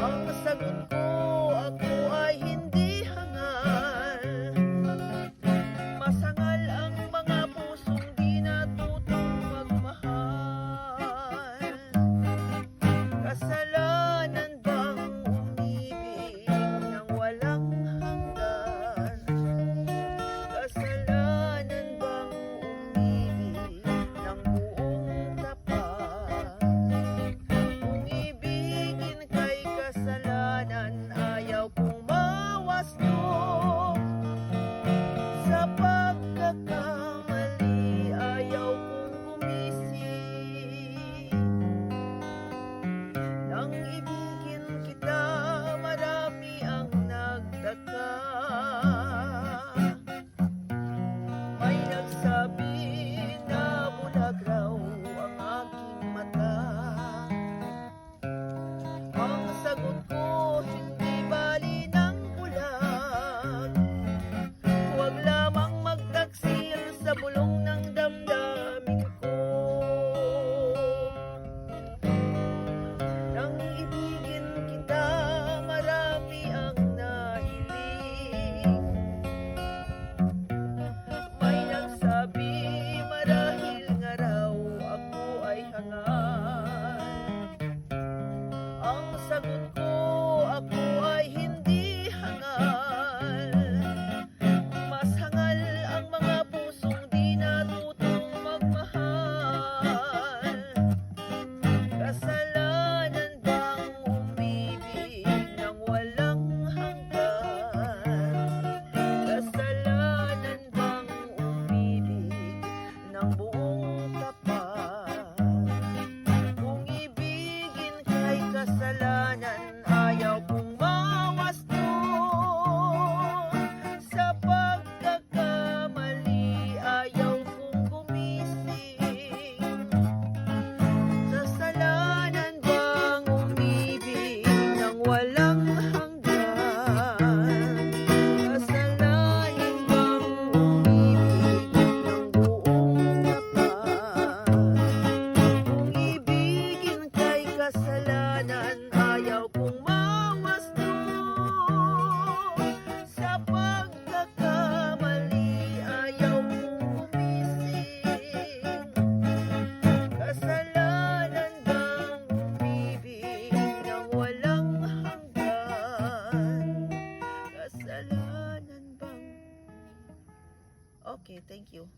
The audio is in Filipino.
Ang sagot ko, ako ay hindi hangal. Masangal ang mga pusong di natutong magmahal. Kasalanan up. okay thank you.